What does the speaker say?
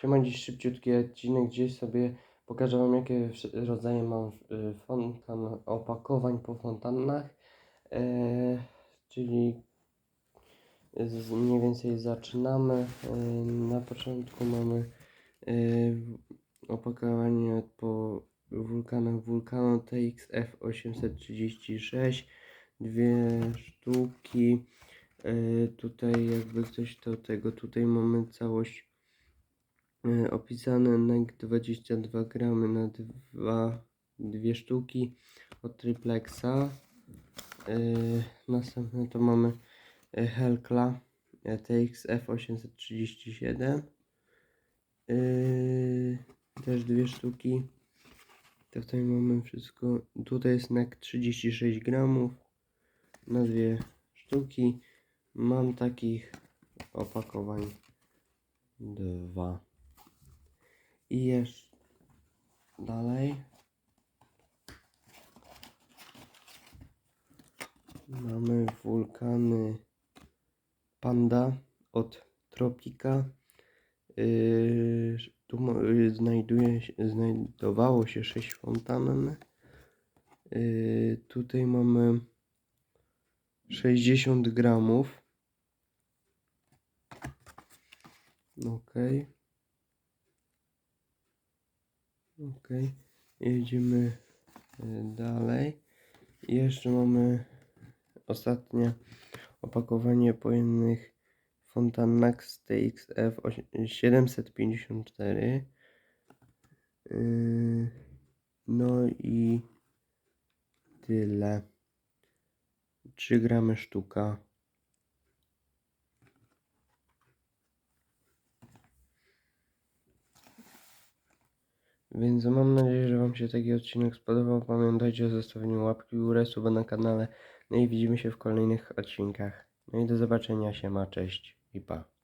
Siema, dziś szybciutki odcinek, gdzie sobie pokażę Wam jakie rodzaje mam y, fontan, opakowań po fontannach. E, czyli z, mniej więcej zaczynamy. E, na początku mamy e, opakowanie po wulkanach Vulcano TXF 836. Dwie sztuki. E, tutaj jakby ktoś to tego, tutaj mamy całość e, opisane NEC 22 gramy na dwa, dwie sztuki od triplexa. E, następne to mamy e, Helkla e, TXF 837. E, też dwie sztuki. To tutaj mamy wszystko. Tutaj jest NEC 36 gramów na dwie sztuki. Mam takich opakowań dwa. I jeszcze dalej. Mamy wulkany Panda od Tropika. Yy, tu yy, znajduje znajdowało się 6 fontan. Yy, tutaj mamy 60 gramów. Okej. Okej. Jedziemy y, dalej. Jeszcze mamy ostatnie opakowanie pojemnych Fontanax TXF osie- 754. Yy, No i tyle. 3 gramy sztuka. Więc mam nadzieję, że Wam się taki odcinek spodobał. Pamiętajcie o zostawieniu łapki w górę, suba na kanale. No i widzimy się w kolejnych odcinkach. No i do zobaczenia, siema, cześć i pa.